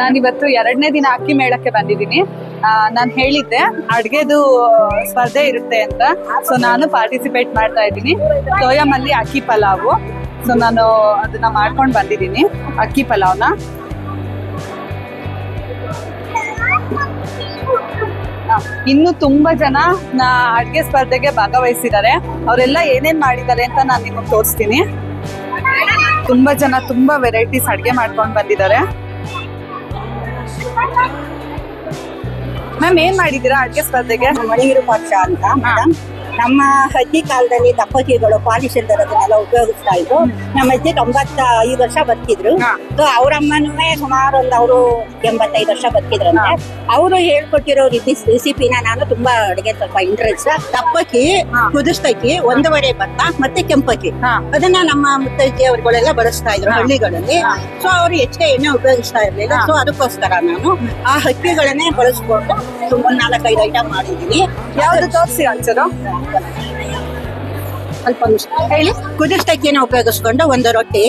ನಾನಿವತ್ತು ಎರಡನೇ ದಿನ ಅಕ್ಕಿ ಮೇಳಕ್ಕೆ ಬಂದಿದ್ದೀನಿ. ನಾನು ಹೇಳಿದ್ದೆ, ಅಡ್ಗೆದು ಸ್ಪರ್ಧೆ ಇರುತ್ತೆ ಅಂತ. ಸೊ ನಾನು ಪಾರ್ಟಿಸಿಪೇಟ್ ಮಾಡ್ತಾ ಇದ್ದೀನಿ. ಸೋಯಾಮಲ್ಲಿ ಅಕ್ಕಿ ಪಲಾವು. ಸೊ ನಾನು ಅದನ್ನ ಮಾಡ್ಕೊಂಡು ಬಂದಿದ್ದೀನಿ, ಅಕ್ಕಿ ಪಲಾವ್ನ. ಇನ್ನು ತುಂಬಾ ಜನ ಅಡ್ಗೆ ಸ್ಪರ್ಧೆಗೆ ಭಾಗವಹಿಸಿದ್ದಾರೆ. ಅವರೆಲ್ಲ ಏನೇನ್ ಮಾಡಿದ್ದಾರೆ ಅಂತ ನಾನು ನಿಮಗೆ ತೋರಿಸ್ತೀನಿ. ತುಂಬಾ ಜನ ತುಂಬಾ ವೆರೈಟೀಸ್ ಅಡ್ಗೆ ಮಾಡ್ಕೊಂಡು ಬಂದಿದ್ದಾರೆ. ಮ್ಯಾಮ್ ಏನ್ ಮಾಡಿದ್ದೀರಾ? ಅಡ್ಗೆ ಸ್ಪರ್ಧೆಗೆ? ಮಣಿಗಿರು ಪಕ್ಷ ಅಂತ ಮೇಡಮ್ ನಮ್ಮ ಅಜ್ಜಿ ಕಾಲದಲ್ಲಿ ದಪ್ಪಜಿಗಳು ಪಾಲಿಶ್ ಇಲ್ದಿರೋದನ್ನೆಲ್ಲ ಉಪಯೋಗಿಸ್ತಾ ಇದ್ರು. ನಮ್ಮ ಅಜ್ಜಿ ತೊಂಬತ್ತ ಐದು ವರ್ಷ ಬದುಕಿದ್ರು. ಸೊ ಅವ್ರ ಅಮ್ಮನೂ ಸುಮಾರು ಒಂದು ಅವರು ಎಂಬತ್ತೈದು ವರ್ಷ ಬದುಕಿದ್ರಂತೆ. ಅವರು ಹೇಳ್ಕೊಟ್ಟಿರೋ ರೀತಿ ರೆಸಿಪಿನ ನಾನು ತುಂಬಾ ಅಡಿಗೆ ಸ್ವಲ್ಪ ಇಂಟ್ರೆಸ್ಟ್ ದಪ್ಪಕ್ಕಿ. ಕುದಿಸ್ತಕ್ಕಿ ಒಂದೂವರೆ ಭತ್ತ ಮತ್ತೆ ಕೆಂಪಕ್ಕಿ. ಅದನ್ನ ನಮ್ಮ ಮುತ್ತಜ್ಜಿ ಅವರುಗಳೆಲ್ಲ ಬಳಸ್ತಾ ಇದ್ರು. ಹಳ್ಳಿಗಳಲ್ಲಿ. ಸೊ ಅವರು ಹೆಚ್ಚಿಗೆ ಎಣ್ಣೆ ಉಪಯೋಗಿಸ್ತಾ ಇರ್ಲಿಲ್ಲ. ಸೊ ಅದಕ್ಕೋಸ್ಕರ ನಾನು ಆ ಹಕ್ಕಿಗಳನ್ನೇ ಬಳಸ್ಕೊಂಡು ತುಂಬಾ ನಾಲ್ಕೈದು ಐಟಮ್ ಮಾಡಿದ್ದೀನಿ. ಯಾವ್ದು ತೋರಿಸಿ ಒಂಚೂರು ಸ್ವಲ್ಪ ಹೇಳಿ. ಕುದಿಸ್ತಕ್ಕಿನ ಉಪಯೋಗಿಸ್ಕೊಂಡು ಒಂದು ರೊಟ್ಟಿ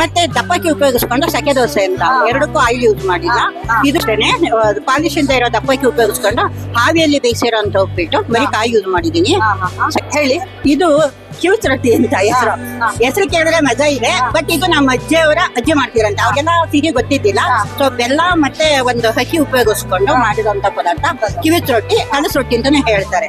ಮತ್ತೆ ದಪ್ಪಕ್ಕೆ ಉಪಯೋಗಿಸ್ಕೊಂಡು ಸಕೆ ದೋಸೆ ಅಂತ. ಎರಡಕ್ಕೂ ಆಯಿಲ್ ಯೂಸ್ ಮಾಡಿಲ್ಲ. ಇದು ಇದಷ್ಟೇನೆ ಪಾಲಿಶ್ ಇಂದ ಇರೋ ದಪ್ಪಕ್ಕಿ ಉಪಯೋಗಿಸ್ಕೊಂಡು ಹಾವಿಯಲ್ಲಿ ಬೇಯಿಸಿರೋ ಅಂತ ಹೋಗ್ಬಿಟ್ಟು ಬರೀ ಕಾಯಿ ಯೂಸ್ ಮಾಡಿದೀನಿ. ಹೇಳಿ. ಇದು ಕ್ಯೂಚ್ ರೊಟ್ಟಿ ಅಂತ ಹೆಸರು. ಹೆಸರು ಕೇಳಿದ್ರೆ ಮಜಾ ಇದೆ. ಬಟ್ ಇದು ನಮ್ಮ ಅಜ್ಜಿಯವರ ಅಜ್ಜಿ ಮಾಡ್ತೀರಂತೆ ಅವ್ರಿಗೆಲ್ಲ ಸಿಹಿ ಗೊತ್ತಿದ್ದಿಲ್ಲ. ಸೊ ಬೆಲ್ಲ ಮತ್ತೆ ಒಂದು ಹಕ್ಕಿ ಉಪಯೋಗಿಸ್ಕೊಂಡು ಮಾಡಿದಂತ ಪದಾರ್ಥ ಕಿವಿತ್ ರೊಟ್ಟಿ ಕಲಸ್ ರೊಟ್ಟಿ ಅಂತಾನೆ ಹೇಳ್ತಾರೆ.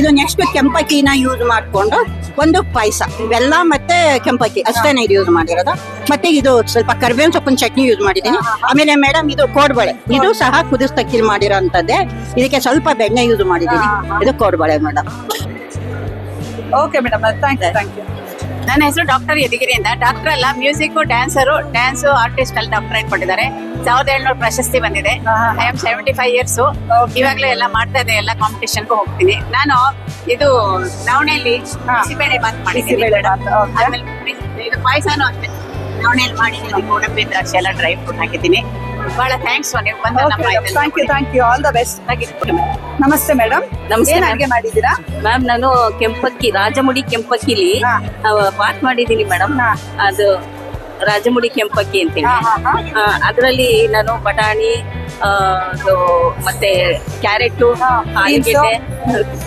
ಇದು ನೆಕ್ಸ್ಟ್ ಕೆಂಪಕ್ಕಿನ ಯೂಸ್ ಮಾಡ್ಕೊಂಡು ಒಂದು ಪಾಯಸ ಬೆಲ್ಲ ಮತ್ತೆ ಕೆಂಪಕ್ಕಿ ಅಷ್ಟೇನೆ ಇದು ಯೂಸ್ ಮಾಡಿರೋದು. ಮತ್ತೆ ಇದು ಸ್ವಲ್ಪ ಕರ್ಬೇವಿನ ಸೊಪ್ಪಿನ ಚಟ್ನಿ ಯೂಸ್ ಮಾಡಿದ್ದೀನಿ. ಆಮೇಲೆ ಮೇಡಮ್ ಇದು ಕೋಡ್ಬಳೆ ಇದು ಸಹ ಕುದಿಸ್ತಕ್ಕಿ ಮಾಡಿರೋಂಥದ್ದೇ. ಇದಕ್ಕೆ ಸ್ವಲ್ಪ ಬೆಣ್ಣೆ ಯೂಸ್ ಮಾಡಿದ್ದೀನಿ. ಇದು ಕೋಡ್ಬಳೆ madam okay madam thank you thank you ನನ್ನ ಹೆಸರು ಡಾಕ್ಟರ್ ಯದಿಗಿರಿ ಅಂತ. ಡಾಕ್ಟರ್ ಅಲ್ಲ ಮ್ಯೂಸಿಕ್ ಡ್ಯಾನ್ಸರು ಡ್ಯಾನ್ಸ್ ಆರ್ಟಿಸ್ಟ್ ಅಲ್ಲಿ ಡಾಕ್ಟರೇಟ್ ಕೊಟ್ಟಿದ್ದಾರೆ ಸಾವಿರದ ಏಳ್ನೂರು ಪ್ರಶಸ್ತಿ ಬಂದಿದೆ. I am seventy five years. ಇವಾಗಲೇ ಎಲ್ಲ ಮಾಡ್ತಾ ಇದೆ ಎಲ್ಲ ಕಾಂಪಿಟೇಷನ್ಗೂ ಹೋಗ್ತೀನಿ. ನಾನು ಇದು ನವಣೆಯಲ್ಲಿ. ಬಿಸಿಬೇಳೆ ಬಾತ್ ಮಾಡಿದ್ದೀನಿ. ಆಮೇಲೆ ಇದು ಪಾಯಸನೂ ಅಷ್ಟೇ. ನವಣೆಯಲ್ಲಿ ಮಾಡಿದ್ದೀನಿ ಗೋಡಂಬಿ ದ್ರಾಕ್ಷಿ ಎಲ್ಲ ಡ್ರೈ ಫ್ರೂಟ್ ಹಾಕಿದ್ದೀನಿ. ಬಹಳ ಥ್ಯಾಂಕ್ಸ್ ನೀವು ಬಂದು thank you thank you all the best ನಮಸ್ತೆ ಮೇಡಮ್ ನಮಸ್ತೆ ಅಡುಗೆ ಮಾಡಿದ್ದೀರಾ? ಮ್ಯಾಮ್ ನಾನು ಕೆಂಪಕ್ಕಿ ರಾಜಮುಡಿ ಕೆಂಪಕ್ಕಿಲಿ. ಮಾಡಿದೀನಿ ಮಾಡಿದ್ದೀನಿ ಮೇಡಮ್. ಅದು ರಾಜಮುಡಿ ಕೆಂಪಕ್ಕಿ ಅಂತೇಳಿ. ಅದರಲ್ಲಿ ನಾನು ಬಟಾಣಿ ಮತ್ತೆ ಕ್ಯಾರೆಟು ಆಲೂಗೆಡ್ಡೆ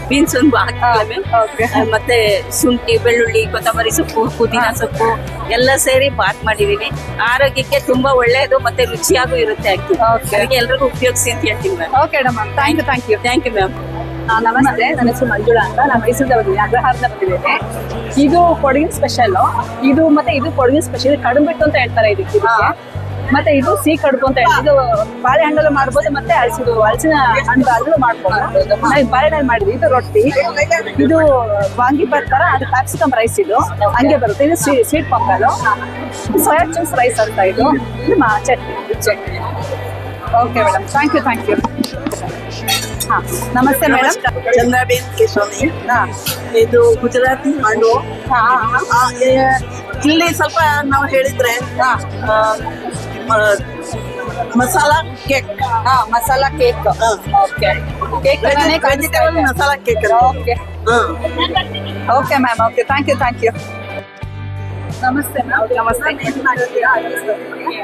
ಬೀನ್ಸ್? ಒಂದು ಮ್ಯಾಮ್ ಮತ್ತೆ ಶುಂಠಿ ಬೆಳ್ಳುಳ್ಳಿ ಕೊತ್ತಂಬರಿ ಸೊಪ್ಪು ಪುದೀನ ಸೊಪ್ಪು ಎಲ್ಲ ಸೇರಿ ಬಾತ್ ಮಾಡಿದೀನಿ. ಆರೋಗ್ಯಕ್ಕೆ ತುಂಬಾ ಒಳ್ಳೆಯದು ಮತ್ತೆ ರುಚಿಯಾಗೂ ಇರುತ್ತೆ ಅಕ್ಕಿ. ಅದಕ್ಕೆ ಎಲ್ರಿಗೂ ಉಪಯೋಗಿಸಿ ಅಂತ ಹೇಳ್ತೀನಿ ma'am okay thank you thank you thank you ma'am ನಮಸ್ತೆ. ನನ್ನ ಹೆಸರು ಮಂಜುಳಾ ಅಂತ. ನಾನು ಮೈಸೂರಿನವರಿಗೆ ಅಗ್ರಹಾರದ ಬಂದಿದ್ದೇನೆ ಇದು ಕೊಡಗಿನ ಸ್ಪೆಷಲ್ ಇದು ಮತ್ತೆ ಇದು ಕೊಡಗಿನ ಸ್ಪೆಷಲ್ ಕಡುಬಿಟ್ಟು ಅಂತ ಹೇಳ್ತಾರೆ ಇದಕ್ಕೆ. ಮತ್ತೆ ಇದು ಸಿಹಿ ಕಡುಬು ಅಂತ ಹೇಳಿ ಇದು ಬಾಳೆಹಣ್ಣಲ್ಲೂ ಮಾಡ್ಬೋದು ಮತ್ತೆ ಹಲಸಿದು ಹಲಸಿನ ಹಣ್ಣು ಅಲ್ಲೂ ಮಾಡ್ಬೋದು. ನಾವು ಬಾಳೆಹಣ್ಣು ಮಾಡಿದ್ವಿ. ಇದು ರೊಟ್ಟಿ. ಇದು ವಾಂಗಿ ಬರ್ತಾರ ಅದು ಕ್ಯಾಪ್ಸಿಕಮ್ ರೈಸ್ ಇದು. ಹಂಗೆ ಬರುತ್ತೆ. ಇದು sweet pongal soya chunks rice ಅಂತ ಇದು. ಇದು chutney. Chutney. Okay madam thank you thank you ಹಾಂ ನಮಸ್ತೆ ಮೇಡಮ್ ಚಂದ್ರಬೇನ್ ಕೇಶವನಿ ಹಾಂ ಇದು ಗುಜರಾತಿ ಹಣ್ಣು ಆ, ಏ- ಇಲ್ಲಿ ಸ್ವಲ್ಪ ನಾವು ಹೇಳಿದ್ರೆ ಆ, ಮ- ಮಸಾಲಾ ಕೇಕ್. ಹಾ masala cake. Okay. Cake vegetable masala cake okay. Okay ma'am okay. Thank you thank you. ನಮಸ್ತೆ ಮ್ಯಾಮ್. ನಮಸ್ತೆ.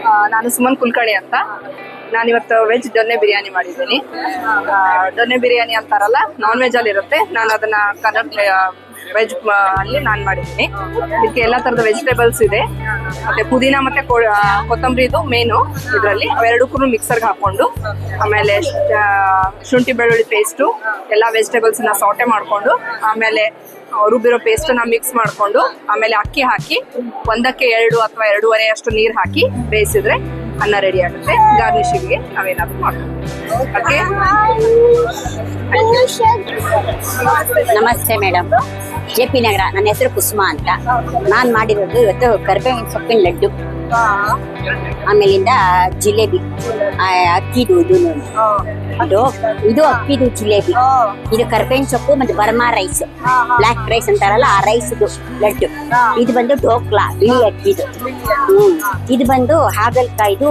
ಆ, ನಾನು ಸುಮನ್ ಕುಲಕರ್ಣಿ ಅಂತ. ನಾನಿವತ್ತು ವೆಜ್ ದೊನ್ನೆ ಬಿರಿಯಾನಿ ಮಾಡಿದ್ದೀನಿ. ದೊನ್ನೆ ಬಿರಿಯಾನಿ ಅಂತಾರಲ್ಲ ನಾನ್ ವೆಜ್ ಅಲ್ಲಿ ಇರುತ್ತೆ. ನಾನು ಅದನ್ನ ಕನ್ನಡ ವೆಜ್ ಅಲ್ಲಿ ನಾನು ಮಾಡಿದ್ದೀನಿ. ಇದಕ್ಕೆ ಎಲ್ಲ ತರದ ವೆಜಿಟೇಬಲ್ಸ್ ಇದೆ. ಮತ್ತೆ ಪುದೀನ ಮತ್ತೆ ಕೊತ್ತಂಬರಿ ಇದು ಮೇನು ಇದರಲ್ಲಿ. ಅವೆರಡಕ್ಕೂ ಮಿಕ್ಸರ್ಗೆ ಹಾಕೊಂಡು, ಆಮೇಲೆ ಶುಂಠಿ ಬೆಳ್ಳುಳ್ಳಿ ಪೇಸ್ಟು ಎಲ್ಲ ವೆಜಿಟೇಬಲ್ಸ್ನ ಸೌಟೆ ಮಾಡ್ಕೊಂಡು, ಆಮೇಲೆ ರುಬ್ಬಿರೋ ಪೇಸ್ಟ್ನ ಮಿಕ್ಸ್ ಮಾಡಿಕೊಂಡು, ಆಮೇಲೆ ಅಕ್ಕಿ ಹಾಕಿ, ಒಂದಕ್ಕೆ ಎರಡು ಅಥವಾ ಎರಡೂವರೆ ಅಷ್ಟು ನೀರು ಹಾಕಿ ಬೇಯಿಸಿದ್ರೆ ಅನ್ನ ರೆಡಿ ಆಗುತ್ತೆ. ಗಾರ್ನಿಶಿಂಗ್ಗೆ ನಾವೇನಾದ್ರೂ ಮಾಡ್ತೀವಿ ನಮಸ್ತೆ ಮೇಡಮ್ ಜೆ ಪಿ ನಗರ, ನನ್ನ ಹೆಸರು ಕುಸುಮ ಅಂತ. ನಾನು ಮಾಡಿರೋದು ಇವತ್ತು ಕರ್ಬೇವಿನ ಸೊಪ್ಪಿನ ಲಡ್ಡು. ಆಮೇಲಿಂದ ಜಿಲೇಬಿ. ಅಕ್ಕಿದು ಇದು ಅದು ಇದು ಇದು ಅಕ್ಕಿದು ಜಿಲೇಬಿ. ಇದು ಕರ್ಬೇವಿನ ಸೊಪ್ಪು ಮತ್ತೆ ಬರ್ಮಾ ರೈಸ್. ಬ್ಲಾಕ್ ರೈಸ್ ಅಂತಾರಲ್ಲ ಆ ರೈಸ್ ಲಡ್ಡು. ಇದು ಬಂದು ಡೋಕ್ಲಾ ಬಿಳಿ ಅಕ್ಕಿದು. ಹ್ಮ್. ಇದು ಬಂದು ಹಾಗಲ್ಕಾಯ್ದು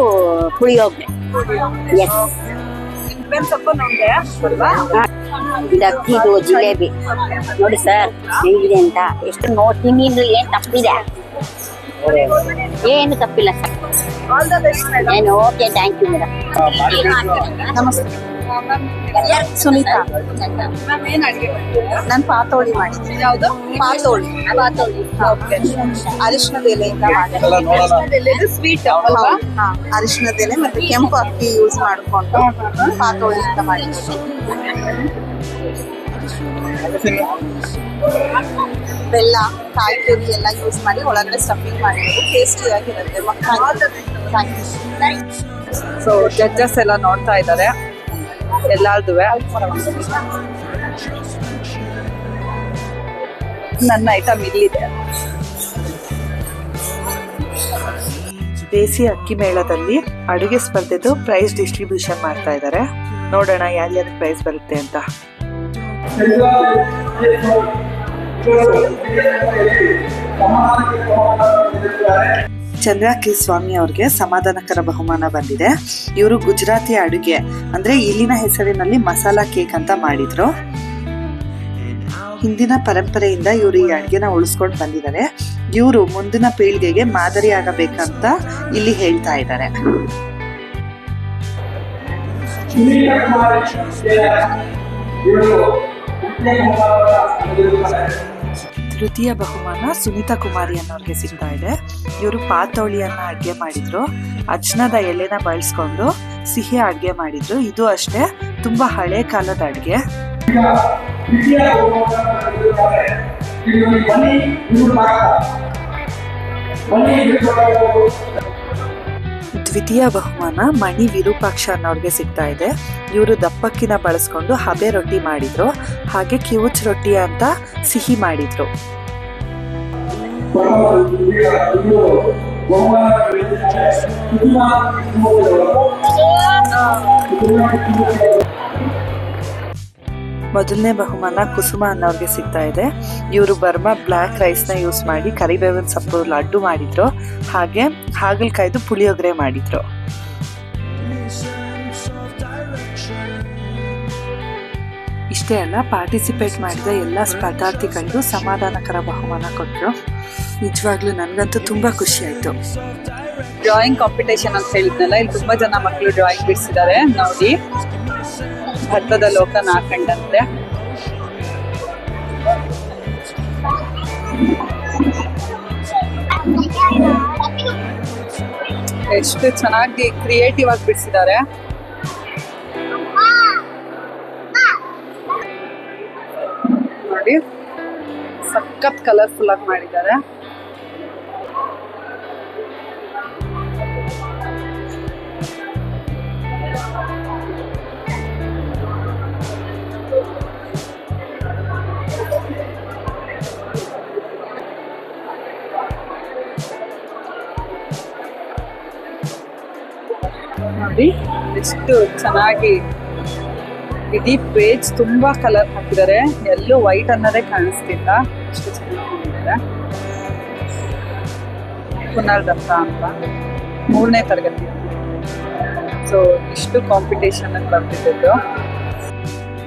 ಪುಳಿಯೋಗ್ರೆ. ಎಸ್ ಇದು ಅಕ್ಕಿದು ಜಿಲೇಬಿ. ನೋಡಿ ಸರ್ ಹೆಂಗಿದೆ ಅಂತ. ಎಷ್ಟು ನೋಡ್ತೀನಿ ಏನ್ ತಪ್ಪಿದೆ? ಏನು ತಪ್ಪಿಲ್ಲ sir. All the best madam ಏನು ಓಕೆ ಥ್ಯಾಂಕ್ ಯು ಮೇಡಮ್ ನಮಸ್ತೆ. ಸುನೀತಾ? ನಾನು ಪಾತೋಳಿ ಮಾಡಿದ್ದೀನಿ ಯಾವುದು? ಪಾತೋಳಿ. ಓಕೆ ಅರಿಶಿಣದ ಎಲೆಯಿಂದ ಮಾಡಿದ್ದೆ. ಸ್ವೀಟ್ ಅರಿಶಿಣದ ಎಲೆ ಮತ್ತೆ ಕೆಂಪು ಅಕ್ಕಿ ಯೂಸ್ ಮಾಡಿಕೊಂಡು ಪಾತೋಳಿ ಅಂತ ಮಾಡಿದ್ದೆ. ಬೆಲ್ಲ, ಕಾಯಿ ಎಲ್ಲ ಯೂಸ್ ಮಾಡಿ ಒಳಗಡೆ ಸ್ಟಫಿಂಗ್ ಮಾಡಿರೋದು ಟೇಸ್ಟಿಯಾಗಿರುತ್ತೆ ಯು ಸೊ ಜಡ್ಜಸ್ ಎಲ್ಲ ನೋಡ್ತಾ ಇದ್ದಾರೆ. ಎಲ್ಲಾರ್ದು ನನ್ನ ಐಟಮ್ ಇಲ್ಲಿದೆ. ದೇಸಿ ಅಕ್ಕಿ ಮೇಳದಲ್ಲಿ ಅಡುಗೆ ಸ್ಪರ್ಧೆದು ಪ್ರೈಸ್ ಡಿಸ್ಟ್ರಿಬ್ಯೂಷನ್ ಮಾಡ್ತಾ ಇದ್ದಾರೆ. ನೋಡೋಣ ಯಾರ್ಯಾರ ಪ್ರೈಸ್ ಬರುತ್ತೆ ಅಂತ. ಚಂದ್ರ ಕೆ ಸ್ವಾಮಿ ಅವ್ರಿಗೆ ಸಮಾಧಾನಕರ ಬಹುಮಾನ ಬಂದಿದೆ. ಇವರು ಗುಜರಾತಿ ಅಡುಗೆ, ಅಂದ್ರೆ ಇಲ್ಲಿನ ಹೆಸರಿನಲ್ಲಿ ಮಸಾಲಾ ಕೇಕ್ ಅಂತ ಮಾಡಿದ್ರು. ಹಿಂದಿನ ಪರಂಪರೆಯಿಂದ ಇವರು ಈ ಅಡುಗೆನ ಉಳಿಸ್ಕೊಂಡು ಬಂದಿದ್ದಾರೆ. ಇವರು ಮುಂದಿನ ಪೀಳಿಗೆಗೆ ಮಾದರಿ ಆಗಬೇಕಂತ ಇಲ್ಲಿ ಹೇಳ್ತಾ ಇದ್ದಾರೆ. ತೃತೀಯ ಬಹುಮಾನ ಸುನಿತಾ ಕುಮಾರಿ ಅನ್ನೋರ್ಗೆ ಸಿಗ್ತಾ ಇದೆ. ಇವರು ಪಾತೋಳಿಯನ್ನ ಅಡ್ಗೆ ಮಾಡಿದ್ರು. ಅಜ್ನದ ಎಲೆನ ಬಳಸ್ಕೊಂಡು ಸಿಹಿ ಅಡ್ಗೆ ಮಾಡಿದ್ರು. ಇದು ಅಷ್ಟೇ, ತುಂಬಾ ಹಳೆ ಕಾಲದ ಅಡ್ಗೆ. ದ್ವಿತೀಯ ಬಹುಮಾನ ಮಣಿ ವಿರೂಪಾಕ್ಷ ಅನ್ನೋರಿಗೆ ಸಿಗ್ತಾ ಇದೆ. ಇವರು ದಪ್ಪಕ್ಕಿನ ಬಳಸ್ಕೊಂಡು ಹಬೆ ರೊಟ್ಟಿ ಮಾಡಿದ್ರು. ಹಾಗೆ ಕಿವುಚ್ ರೊಟ್ಟಿ ಅಂತ ಸಿಹಿ ಮಾಡಿದ್ರು. ಮೊದಲನೇ ಬಹುಮಾನ ಕುಸುಮ ಅನ್ನೋರಿಗೆ ಸಿಗ್ತಾ ಇದೆ. ಇವರು ಬರ್ಮಾ ಬ್ಲ್ಯಾಕ್ ರೈಸ್ನ ಯೂಸ್ ಮಾಡಿ ಕರಿಬೇವಿನ ಸೊಪ್ಪು ಲಡ್ಡು ಮಾಡಿದ್ರು. ಹಾಗೆ ಹಾಗಲಕಾಯ್ದು ಪುಳಿಯೋಗರೆ ಮಾಡಿದ್ರು. ಇಷ್ಟೇ ಅಲ್ಲ ಪಾರ್ಟಿಸಿಪೇಟ್ ಮಾಡಿದ ಎಲ್ಲ ಸ್ಪರ್ಧಾರ್ಥಿಗಳಿಗೂ ಸಮಾಧಾನಕರ ಬಹುಮಾನ ಕೊಟ್ಟರು ನಿಜವಾಗ್ಲೂ ನನಗಂತೂ ತುಂಬ ಖುಷಿ ಆಯಿತು. ಡ್ರಾಯಿಂಗ್ ಕಾಂಪಿಟೇಷನ್ ಅಂತ ಹೇಳಿದ್ನಲ್ಲ, ಇಲ್ಲಿ ತುಂಬ ಜನ ಮಕ್ಕಳು ಡ್ರಾಯಿಂಗ್ ಬಿಡಿಸಿದ್ದಾರೆ ನೋಡಿ. ಭತ್ತದ ಲೋಕ ನಾಕಂಡಂತೆ. ಎಷ್ಟು ಚೆನ್ನಾಗಿ ಕ್ರಿಯೇಟಿವ್ ಆಗಿ ಬಿಡಿಸಿದ್ದಾರೆ. ನೋಡಿ ಸಖತ್ ಕಲರ್ಫುಲ್ ಆಗಿ ಮಾಡಿದ್ದಾರೆ. ಎಷ್ಟು ಚೆನ್ನಾಗಿ ಇಡೀ ಪೇಜ್ ತುಂಬಾ ಕಲರ್ ಹಾಕಿದ್ದಾರೆ. ಎಲ್ಲೂ ವೈಟ್ ಅನ್ನೋದೇ ಕಾಣಿಸ್ತಿಲ್ಲ. ಎಷ್ಟು ಚೆನ್ನಾಗಿ ಮಾಡಿದ್ದಾರೆ. ಪುನರ್ದತ್ತ ಅಂತ. ಮೂರನೇ ತರಗತಿ. ಸೊ ಇಷ್ಟು ಕಾಂಪಿಟೇಷನ್ ಅಲ್ಲಿ ಬರ್ತಿದ್ದು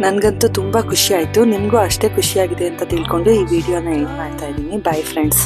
ನನಗಂತೂ ತುಂಬ ಖುಷಿ ಆಯಿತು. ನಿಮಗೂ ಅಷ್ಟೇ ಖುಷಿಯಾಗಿದೆ ಅಂತ ತಿಳ್ಕೊಂಡು ಈ ವಿಡಿಯೋನ ಎಂಡ್ ಮಾಡ್ತಾ ಇದ್ದೀನಿ. By friends